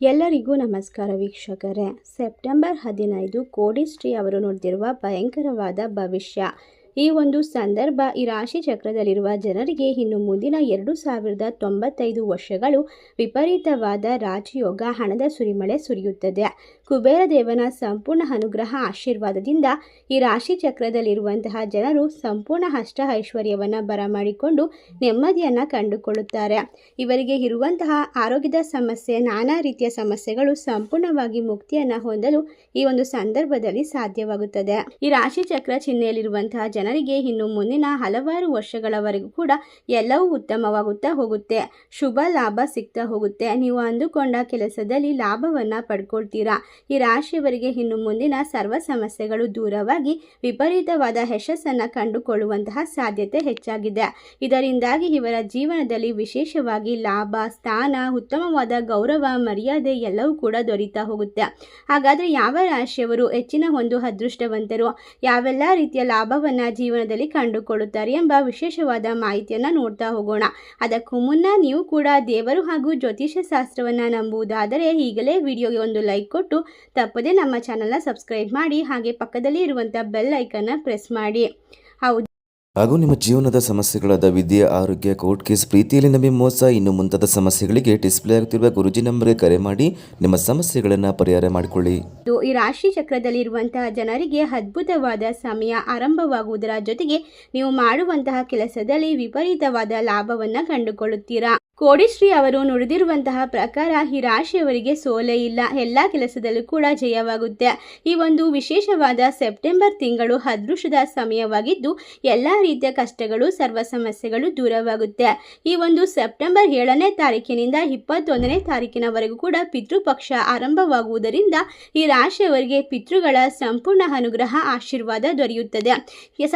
ಎಲ್ಲರಿಗೂ ನಮಸ್ಕಾರ ವೀಕ್ಷಕರೇ. ಸೆಪ್ಟೆಂಬರ್ ಹದಿನೈದು ಕೋಡಿಶ್ರೀ ಅವರು ನುಡಿದಿರುವ ಭಯಂಕರವಾದ ಭವಿಷ್ಯ. ಈ ಒಂದು ಸಂದರ್ಭ ಈ ರಾಶಿ ಚಕ್ರದಲ್ಲಿರುವ ಜನರಿಗೆ ಇನ್ನು ಮುಂದಿನ ಎರಡು ಸಾವಿರದ ತೊಂಬತ್ತೈದು ವರ್ಷಗಳು ವಿಪರೀತವಾದ ರಾಜಯೋಗ, ಹಣದ ಸುರಿಮಳೆ ಸುರಿಯುತ್ತದೆ. ಕುಬೇರ ದೇವನ ಸಂಪೂರ್ಣ ಅನುಗ್ರಹ ಆಶೀರ್ವಾದದಿಂದ ಈ ರಾಶಿ ಚಕ್ರದಲ್ಲಿರುವಂತಹ ಜನರು ಸಂಪೂರ್ಣ ಅಷ್ಟ ಐಶ್ವರ್ಯವನ್ನು ಬರಮಾಡಿಕೊಂಡು ನೆಮ್ಮದಿಯನ್ನು ಕಂಡುಕೊಳ್ಳುತ್ತಾರೆ. ಇವರಿಗೆ ಇರುವಂತಹ ಆರೋಗ್ಯದ ಸಮಸ್ಯೆ, ನಾನಾ ರೀತಿಯ ಸಮಸ್ಯೆಗಳು ಸಂಪೂರ್ಣವಾಗಿ ಮುಕ್ತಿಯನ್ನು ಹೊಂದಲು ಈ ಒಂದು ಸಂದರ್ಭದಲ್ಲಿ ಸಾಧ್ಯವಾಗುತ್ತದೆ. ಈ ರಾಶಿ ಚಕ್ರ ಚಿಹ್ನೆಯಲ್ಲಿರುವಂತಹ ಜನರಿಗೆ ಇನ್ನು ಮುಂದಿನ ಹಲವಾರು ವರ್ಷಗಳವರೆಗೂ ಕೂಡ ಎಲ್ಲವೂ ಉತ್ತಮವಾಗುತ್ತಾ ಹೋಗುತ್ತೆ. ಶುಭ ಲಾಭ ಸಿಗ್ತಾ ಹೋಗುತ್ತೆ. ನೀವು ಅಂದುಕೊಂಡ ಕೆಲಸದಲ್ಲಿ ಲಾಭವನ್ನು ಪಡ್ಕೊಳ್ತೀರಾ? ಈ ರಾಶಿಯವರಿಗೆ ಇನ್ನು ಮುಂದಿನ ಸರ್ವ ಸಮಸ್ಯೆಗಳು ದೂರವಾಗಿ ವಿಪರೀತವಾದ ಯಶಸ್ಸನ್ನು ಕಂಡುಕೊಳ್ಳುವಂತಹ ಸಾಧ್ಯತೆ ಹೆಚ್ಚಾಗಿದೆ. ಇದರಿಂದಾಗಿ ಇವರ ಜೀವನದಲ್ಲಿ ವಿಶೇಷವಾಗಿ ಲಾಭ, ಸ್ಥಾನ, ಉತ್ತಮವಾದ ಗೌರವ, ಮರ್ಯಾದೆ ಎಲ್ಲವೂ ಕೂಡ ದೊರೀತಾ ಹೋಗುತ್ತೆ. ಹಾಗಾದರೆ ಯಾವ ರಾಶಿಯವರು ಹೆಚ್ಚಿನ ಒಂದು ಅದೃಷ್ಟವಂತರು? ಯಾವೆಲ್ಲ ರೀತಿಯ ಲಾಭವನ್ನು ಜೀವನದಲ್ಲಿ ಕಂಡುಕೊಳ್ಳುತ್ತಾರೆ ಎಂಬ ವಿಶೇಷವಾದ ಮಾಹಿತಿಯನ್ನು ನೋಡ್ತಾ ಹೋಗೋಣ. ಅದಕ್ಕೂ ಮುನ್ನ ನೀವು ಕೂಡ ದೇವರು ಹಾಗೂ ಜ್ಯೋತಿಷ್ಯ ಶಾಸ್ತ್ರವನ್ನು ನಂಬುವುದಾದರೆ ಈಗಲೇ ವಿಡಿಯೋಗೆ ಒಂದು ಲೈಕ್ ಕೊಟ್ಟು ತಪ್ಪದೇ ನಮ್ಮ ಚಾನಲ್ನ ಸಬ್ಸ್ಕ್ರೈಬ್ ಮಾಡಿ ಹಾಗೆ ಪಕ್ಕದಲ್ಲಿ ಇರುವಂಥ ಬೆಲ್ ಐಕನ್ನ ಪ್ರೆಸ್ ಮಾಡಿ. ಹೌದು. ಹಾಗೂ ನಿಮ್ಮ ಜೀವನದ ಸಮಸ್ಯೆಗಳಾದ ವಿದ್ಯೆ, ಆರೋಗ್ಯ ಕೋರ್ಟ್ ಕೇಸ್ ಪ್ರೀತಿಯಲ್ಲಿ ನಂಬಿ ಮೋಸ, ಇನ್ನು ಮುಂತಾದ ಸಮಸ್ಯೆಗಳಿಗೆ ಡಿಸ್ಪ್ಲೇ ಆಗುತ್ತಿರುವ ಗುರುಜಿ ನಂಬರ್ಗೆ ಕರೆ ಮಾಡಿ ನಿಮ್ಮ ಸಮಸ್ಯೆಗಳನ್ನು ಪರಿಹಾರ ಮಾಡಿಕೊಳ್ಳಿ. ಈ ರಾಶಿ ಚಕ್ರದಲ್ಲಿರುವಂತಹ ಜನರಿಗೆ ಅದ್ಭುತವಾದ ಸಮಯ ಆರಂಭವಾಗುವುದರ ಜೊತೆಗೆ ನೀವು ಮಾಡುವಂತಹ ಕೆಲಸದಲ್ಲಿ ವಿಪರೀತವಾದ ಲಾಭವನ್ನು ಕಂಡುಕೊಳ್ಳುತ್ತೀರಾ? ಕೋಡಿಶ್ರೀ ಅವರು ನುಡಿದಿರುವಂತಹ ಪ್ರಕಾರ ಈ ರಾಶಿಯವರಿಗೆ ಸೋಲೆ ಇಲ್ಲ. ಎಲ್ಲ ಕೆಲಸದಲ್ಲೂ ಕೂಡ ಜಯವಾಗುತ್ತೆ. ಈ ಒಂದು ವಿಶೇಷವಾದ ಸೆಪ್ಟೆಂಬರ್ ತಿಂಗಳು ಅದೃಷ್ಟದ ಸಮಯವಾಗಿದ್ದು, ಎಲ್ಲ ರೀತಿಯ ಕಷ್ಟಗಳು, ಸರ್ವ ಸಮಸ್ಯೆಗಳು ದೂರವಾಗುತ್ತೆ. ಈ ಒಂದು ಸೆಪ್ಟೆಂಬರ್ ಏಳನೇ ತಾರೀಕಿನಿಂದ ಇಪ್ಪತ್ತೊಂದನೇ ತಾರೀಕಿನವರೆಗೂ ಕೂಡ ಪಿತೃಪಕ್ಷ ಆರಂಭವಾಗುವುದರಿಂದ ಈ ರಾಶಿಯವರಿಗೆ ಪಿತೃಗಳ ಸಂಪೂರ್ಣ ಅನುಗ್ರಹ, ಆಶೀರ್ವಾದ ದೊರೆಯುತ್ತದೆ.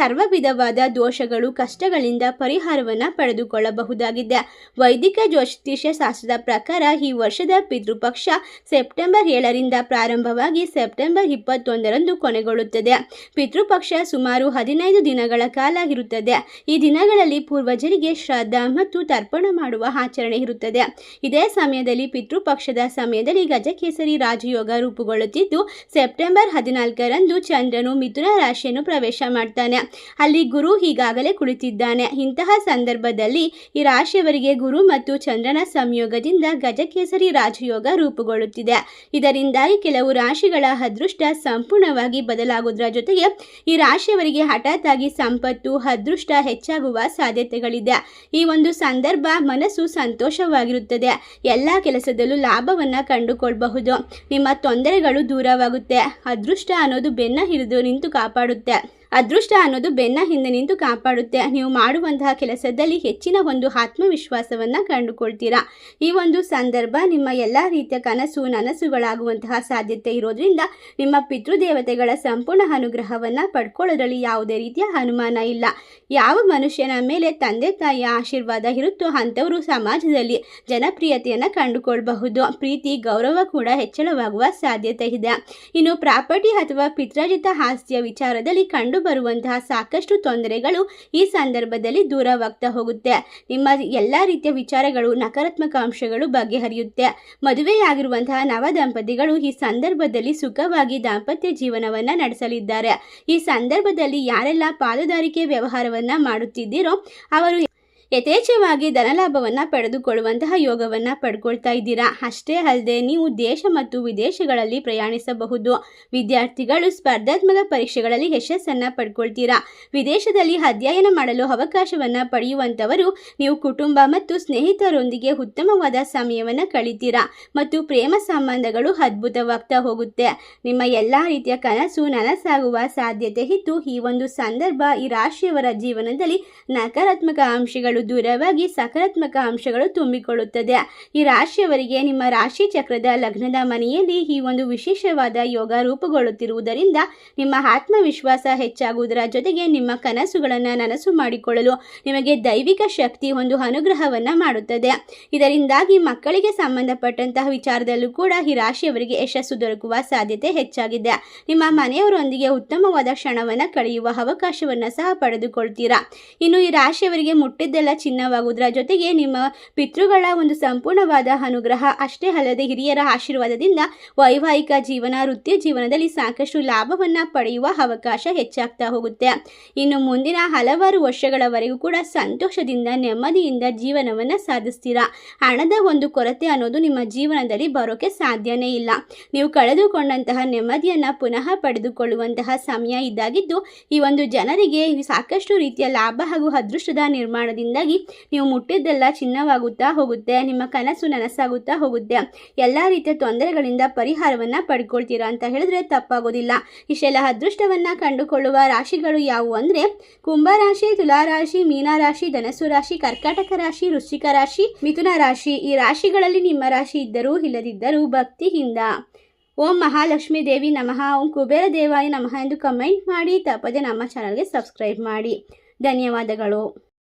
ಸರ್ವ ವಿಧವಾದ ದೋಷಗಳು, ಕಷ್ಟಗಳಿಂದ ಪರಿಹಾರವನ್ನು ಪಡೆದುಕೊಳ್ಳಬಹುದಾಗಿದೆ. ವೈದಿಕ ಜ್ಯೋತಿಷ್ಯ ಶಾಸ್ತ್ರದ ಪ್ರಕಾರ ಈ ವರ್ಷದ ಪಿತೃಪಕ್ಷ ಸೆಪ್ಟೆಂಬರ್ ಏಳರಿಂದ ಪ್ರಾರಂಭವಾಗಿ ಸೆಪ್ಟೆಂಬರ್ ಇಪ್ಪತ್ತೊಂದರಂದು ಕೊನೆಗೊಳ್ಳುತ್ತದೆ. ಪಿತೃಪಕ್ಷ ಸುಮಾರು ಹದಿನೈದು ದಿನಗಳ ಕಾಲ ಇರುತ್ತದೆ. ಈ ದಿನಗಳಲ್ಲಿ ಪೂರ್ವಜರಿಗೆ ಶ್ರದ್ಧಾ ಮತ್ತು ತರ್ಪಣ ಮಾಡುವ ಆಚರಣೆ ಇರುತ್ತದೆ. ಇದೇ ಸಮಯದಲ್ಲಿ ಪಿತೃಪಕ್ಷದ ಸಮಯದಲ್ಲಿ ಗಜಕೇಸರಿ ರಾಜಯೋಗ ರೂಪುಗೊಳ್ಳುತ್ತಿದ್ದು, ಸೆಪ್ಟೆಂಬರ್ ಹದಿನಾಲ್ಕರಂದು ಚಂದ್ರನು ಮಿಥುನ ರಾಶಿಯನ್ನು ಪ್ರವೇಶ ಮಾಡ್ತಾನೆ. ಅಲ್ಲಿ ಗುರು ಈಗಾಗಲೇ ಕುಳಿತಿದ್ದಾನೆ. ಇಂತಹ ಸಂದರ್ಭದಲ್ಲಿ ಈ ರಾಶಿಯವರಿಗೆ ಗುರು ಮತ್ತು ಚಂದ್ರನ ಸಂಯೋಗದಿಂದ ಗಜಕೇಸರಿ ರಾಜಯೋಗ ರೂಪುಗೊಳ್ಳುತ್ತಿದೆ. ಇದರಿಂದಾಗಿ ಕೆಲವು ರಾಶಿಗಳ ಅದೃಷ್ಟ ಸಂಪೂರ್ಣವಾಗಿ ಬದಲಾಗುವುದರ ಜೊತೆಗೆ ಈ ರಾಶಿಯವರಿಗೆ ಹಠಾತ್ ಆಗಿ ಸಂಪತ್ತು, ಅದೃಷ್ಟ ಹೆಚ್ಚಾಗುವ ಸಾಧ್ಯತೆಗಳಿದೆ. ಈ ಒಂದು ಸಂದರ್ಭ ಮನಸ್ಸು ಸಂತೋಷವಾಗಿರುತ್ತದೆ. ಎಲ್ಲ ಕೆಲಸದಲ್ಲೂ ಲಾಭವನ್ನು ಕಂಡುಕೊಳ್ಳಬಹುದು ನಿಮ್ಮ ತೊಂದರೆಗಳು ದೂರವಾಗುತ್ತೆ. ಅದೃಷ್ಟ ಅನ್ನೋದು ಬೆನ್ನ ಹಿಡಿದು ನಿಂತು ಕಾಪಾಡುತ್ತೆ. ಅದೃಷ್ಟ ಅನ್ನೋದು ಬೆನ್ನ ಹಿಂದೆ ನಿಂತು ಕಾಪಾಡುತ್ತೆ. ನೀವು ಮಾಡುವಂತಹ ಕೆಲಸದಲ್ಲಿ ಹೆಚ್ಚಿನ ಒಂದು ಆತ್ಮವಿಶ್ವಾಸವನ್ನು ಕಂಡುಕೊಳ್ತೀರಾ. ಈ ಒಂದು ಸಂದರ್ಭ ನಿಮ್ಮ ಎಲ್ಲ ರೀತಿಯ ಕನಸು, ನನಸುಗಳಾಗುವಂತಹ ಸಾಧ್ಯತೆ ಇರೋದ್ರಿಂದ ನಿಮ್ಮ ಪಿತೃದೇವತೆಗಳ ಸಂಪೂರ್ಣ ಅನುಗ್ರಹವನ್ನು ಪಡ್ಕೊಳ್ಳೋದ್ರಲ್ಲಿ ಯಾವುದೇ ರೀತಿಯ ಅನುಮಾನ ಇಲ್ಲ. ಯಾವ ಮನುಷ್ಯನ ಮೇಲೆ ತಂದೆ, ತಾಯಿಯ ಆಶೀರ್ವಾದ ಇರುತ್ತೋ ಅಂಥವರು ಸಮಾಜದಲ್ಲಿ ಜನಪ್ರಿಯತೆಯನ್ನು ಕಂಡುಕೊಳ್ಬಹುದು. ಪ್ರೀತಿ, ಗೌರವ ಕೂಡ ಹೆಚ್ಚಳವಾಗುವ ಸಾಧ್ಯತೆ ಇದೆ. ಇನ್ನು ಪ್ರಾಪರ್ಟಿ ಅಥವಾ ಪಿತ್ರಾಜಿತ ಆಸ್ತಿಯ ವಿಚಾರದಲ್ಲಿ ಕಂಡು ಬರುವಂತಹ ಸಾಕಷ್ಟು ತೊಂದರೆಗಳು ಈ ಸಂದರ್ಭದಲ್ಲಿ ದೂರವಾಗ್ತಾ ಹೋಗುತ್ತೆ. ನಿಮ್ಮ ಎಲ್ಲ ರೀತಿಯ ವಿಚಾರಗಳು, ನಕಾರಾತ್ಮಕ ಅಂಶಗಳು ಬಗೆಹರಿಯುತ್ತೆ. ಮದುವೆಯಾಗಿರುವಂತಹ ನವ ದಂಪತಿಗಳು ಈ ಸಂದರ್ಭದಲ್ಲಿ ಸುಖವಾಗಿ ದಾಂಪತ್ಯ ಜೀವನವನ್ನ ನಡೆಸಲಿದ್ದಾರೆ. ಈ ಸಂದರ್ಭದಲ್ಲಿ ಯಾರೆಲ್ಲ ಪಾಲುದಾರಿಕೆ ವ್ಯವಹಾರವನ್ನ ಮಾಡುತ್ತಿದ್ದೀರೋ, ಅವರು ಯಥೇಚ್ಛವಾಗಿ ಧನಲಾಭವನ್ನು ಪಡೆದುಕೊಳ್ಳುವಂತಹ ಯೋಗವನ್ನು ಪಡ್ಕೊಳ್ತಾ ಇದ್ದೀರಾ? ಅಷ್ಟೇ ಅಲ್ಲದೆ ನೀವು ದೇಶ ಮತ್ತು ವಿದೇಶಗಳಲ್ಲಿ ಪ್ರಯಾಣಿಸಬಹುದು. ವಿದ್ಯಾರ್ಥಿಗಳು ಸ್ಪರ್ಧಾತ್ಮಕ ಪರೀಕ್ಷೆಗಳಲ್ಲಿ ಯಶಸ್ಸನ್ನು ಪಡ್ಕೊಳ್ತೀರಾ? ವಿದೇಶದಲ್ಲಿ ಅಧ್ಯಯನ ಮಾಡಲು ಅವಕಾಶವನ್ನು ಪಡೆಯುವಂಥವರು ನೀವು ಕುಟುಂಬ ಮತ್ತು ಸ್ನೇಹಿತರೊಂದಿಗೆ ಉತ್ತಮವಾದ ಸಮಯವನ್ನು ಕಳಿತೀರಾ? ಮತ್ತು ಪ್ರೇಮ ಸಂಬಂಧಗಳು ಅದ್ಭುತವಾಗ್ತಾ ಹೋಗುತ್ತೆ. ನಿಮ್ಮ ಎಲ್ಲ ರೀತಿಯ ಕನಸು ನನಸಾಗುವ ಸಾಧ್ಯತೆ ಇದ್ದು, ಈ ಒಂದು ಸಂದರ್ಭ ಈ ರಾಶಿಯವರ ಜೀವನದಲ್ಲಿ ನಕಾರಾತ್ಮಕ ಅಂಶಗಳು ದೂರವಾಗಿ ಸಕಾರಾತ್ಮಕ ಅಂಶಗಳು ತುಂಬಿಕೊಳ್ಳುತ್ತದೆ. ಈ ರಾಶಿಯವರಿಗೆ ನಿಮ್ಮ ರಾಶಿ ಚಕ್ರದ ಲಗ್ನದ ಮನೆಯಲ್ಲಿ ಈ ಒಂದು ವಿಶೇಷವಾದ ಯೋಗ ರೂಪುಗೊಳ್ಳುತ್ತಿರುವುದರಿಂದ ನಿಮ್ಮ ಆತ್ಮವಿಶ್ವಾಸ ಹೆಚ್ಚಾಗುವುದರ ಜೊತೆಗೆ ನಿಮ್ಮ ಕನಸುಗಳನ್ನು ನನಸು ಮಾಡಿಕೊಳ್ಳಲು ನಿಮಗೆ ದೈವಿಕ ಶಕ್ತಿ ಒಂದು ಅನುಗ್ರಹವನ್ನು ಮಾಡುತ್ತದೆ. ಇದರಿಂದಾಗಿ ಮಕ್ಕಳಿಗೆ ಸಂಬಂಧಪಟ್ಟಂತಹ ವಿಚಾರದಲ್ಲೂ ಕೂಡ ಈ ರಾಶಿಯವರಿಗೆ ಯಶಸ್ಸು ದೊರಕುವ ಸಾಧ್ಯತೆ ಹೆಚ್ಚಾಗಿದೆ. ನಿಮ್ಮ ಮನೆಯವರೊಂದಿಗೆ ಉತ್ತಮವಾದ ಕ್ಷಣವನ್ನು ಕಳೆಯುವ ಅವಕಾಶವನ್ನು ಸಹ ಪಡೆದುಕೊಳ್ತೀರಾ. ಇನ್ನು ಈ ರಾಶಿಯವರಿಗೆ ಮುಟ್ಟಿದ್ದೆಲ್ಲ ಚಿನ್ನವಾಗುವುದರ ಜೊತೆಗೆ ನಿಮ್ಮ ಪಿತೃಗಳ ಒಂದು ಸಂಪೂರ್ಣವಾದ ಅನುಗ್ರಹ ಅಷ್ಟೇ ಅಲ್ಲದೆ ಹಿರಿಯರ ಆಶೀರ್ವಾದದಿಂದ ವೈವಾಹಿಕ ಜೀವನ ವೃತ್ತಿ ಜೀವನದಲ್ಲಿ ಸಾಕಷ್ಟು ಲಾಭವನ್ನು ಪಡೆಯುವ ಅವಕಾಶ ಹೆಚ್ಚಾಗ್ತಾ ಹೋಗುತ್ತೆ. ಇನ್ನು ಮುಂದಿನ ಹಲವಾರು ವರ್ಷಗಳವರೆಗೂ ಕೂಡ ಸಂತೋಷದಿಂದ, ನೆಮ್ಮದಿಯಿಂದ ಜೀವನವನ್ನು ಸಾಧಿಸ್ತೀರಾ? ಹಣದ ಒಂದು ಕೊರತೆ ಅನ್ನೋದು ನಿಮ್ಮ ಜೀವನದಲ್ಲಿ ಬರೋಕೆ ಸಾಧ್ಯನೇ ಇಲ್ಲ. ನೀವು ಕಳೆದುಕೊಂಡಂತಹ ನೆಮ್ಮದಿಯನ್ನು ಪುನಃ ಪಡೆದುಕೊಳ್ಳುವಂತಹ ಸಮಯ ಇದ್ದಾಗಿದ್ದು, ಈ ಒಂದು ಜನರಿಗೆ ಸಾಕಷ್ಟು ರೀತಿಯ ಲಾಭ ಹಾಗೂ ಅದೃಷ್ಟದ ನಿರ್ಮಾಣದಿಂದಾಗಿ ನೀವು ಮುಟ್ಟಿದ್ದೆಲ್ಲ ಚಿನ್ನವಾಗುತ್ತಾ ಹೋಗುತ್ತೆ, ನಿಮ್ಮ ಕನಸು ನನಸಾಗುತ್ತಾ ಹೋಗುತ್ತೆ. ಎಲ್ಲ ರೀತಿಯ ತೊಂದರೆಗಳಿಂದ ಪರಿಹಾರವನ್ನು ಪಡ್ಕೊಳ್ತೀರಾ ಅಂತ ಹೇಳಿದ್ರೆ ತಪ್ಪಾಗೋದಿಲ್ಲ. ಇಷ್ಟೆಲ್ಲ ಅದೃಷ್ಟವನ್ನು ಕಂಡುಕೊಳ್ಳುವ ರಾಶಿಗಳು ಯಾವುವು ಅಂದರೆ ಕುಂಭರಾಶಿ ತುಲಾರಾಶಿ ಮೀನರಾಶಿ ಧನಸು ರಾಶಿ, ಕರ್ಕಾಟಕ ರಾಶಿ, ವೃಶ್ಚಿಕ ರಾಶಿ, ಮಿಥುನ ರಾಶಿ. ಈ ರಾಶಿಗಳಲ್ಲಿ ನಿಮ್ಮ ರಾಶಿ ಇದ್ದರೂ ಇಲ್ಲದಿದ್ದರೂ ಭಕ್ತಿಯಿಂದ. ಓಂ ಮಹಾಲಕ್ಷ್ಮೀ ದೇವಿ ನಮಃ. ಓಂ ಕುಬೇರ ದೇವಾಯ ನಮಃ ಎಂದು ಕಮೆಂಟ್ ಮಾಡಿ, ತಪ್ಪದೆ ನಮ್ಮ ಚಾನಲ್ಗೆ ಸಬ್ಸ್ಕ್ರೈಬ್ ಮಾಡಿ. ಧನ್ಯವಾದಗಳು.